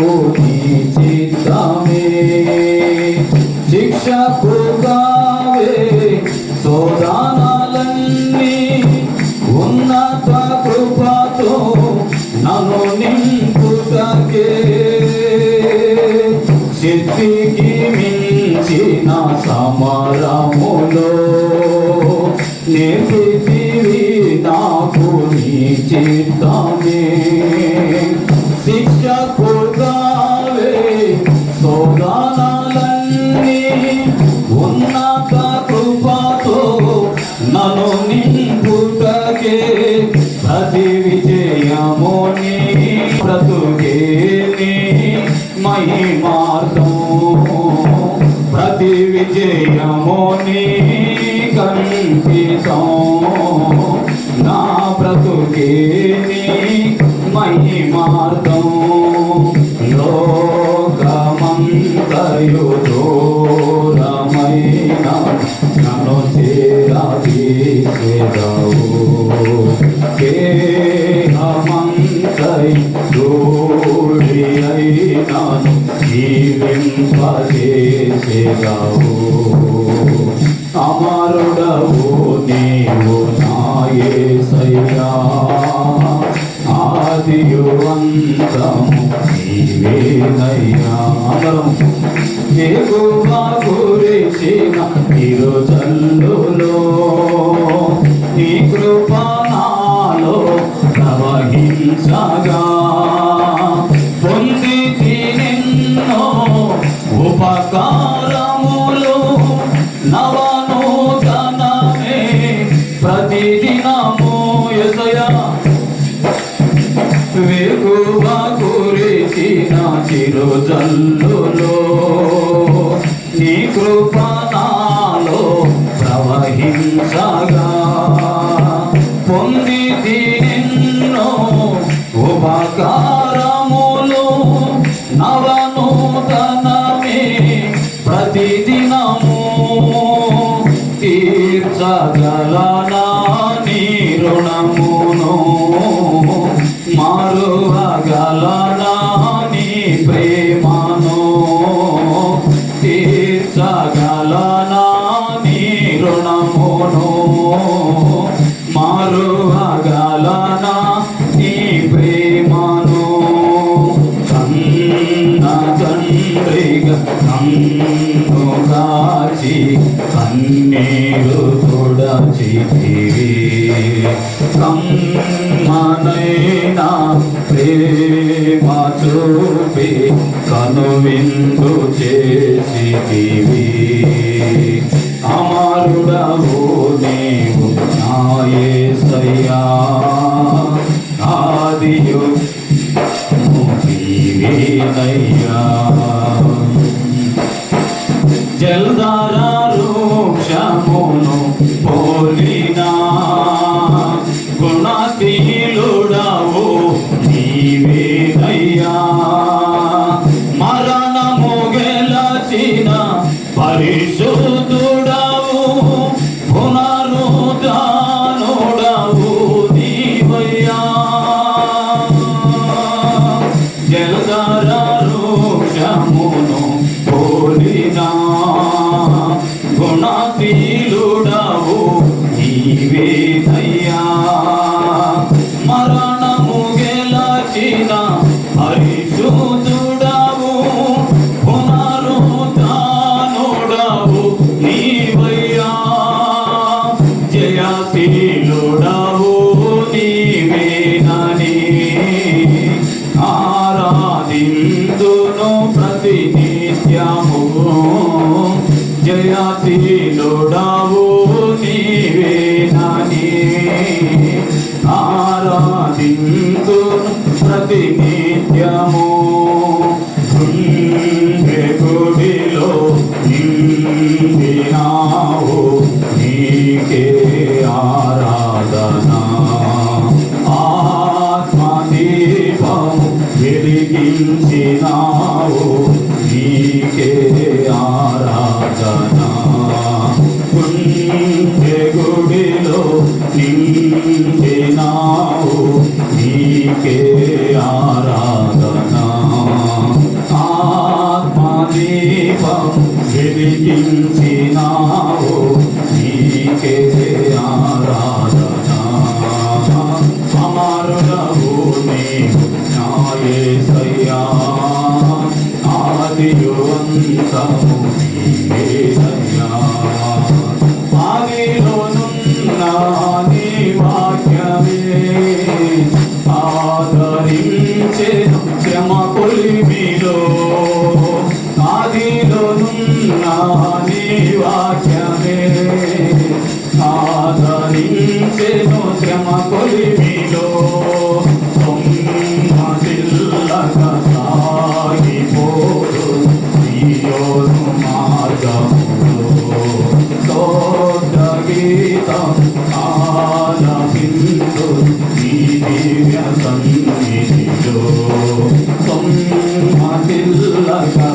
నాకు నీ చిత్తమే శిక్షకుగావే శోధనలన్నీ ఉన్నత కృపతో నన్ను నింపుటకే. శక్తికి మించిన సమరములో నేర్పితివి నాకు నీ చిత్తమే నన్ను నింపుటకే ప్రతి విజయముని బ్రతుకే నీ మహిమార్థం ప్రతి విజయముని కంపితం నా బ్రతుకే నీ మహిమార్థం లోకమంతయు జీవింపజేసేదవు అమరుడవు నీవు నాయసయ్యా. ఆదియు అంతము నీవేనయ్యా ఎగువా గురిచిన ఇరు నీ కృపణాలో ప్రవహించగా. గురిచిన నీ కృప ప్రవహించగా. పొంది నిన్నో ఉపకారములు నవనూతనమే ప్రతిదినము. తీర్చగలనా నీ రుణము? కన్న తండ్రిగా నన్ను కాచి కన్నీరు తొడచితివి కమ్మనైనా ప్రేమ చూపి కనువిందు చేసితివి అమరుడవు నీవు నాయసయ్యా ఆదియు నీవేనయ్యా జల్దారుక్షమును పోలినా గుణశీలుడవు నీవే. ప్రతినిత్యము. జయశీలుడవు నీవేనని ఆరాధింతు ప్రతి నిత్యము అందించినావు నీకే ఆరాధన. కుంటే గుడిలో నిండినావు నీకే ఆరాధన. ఆత్మదీపం వెలిగించి な దివ్య సన్నిధిలో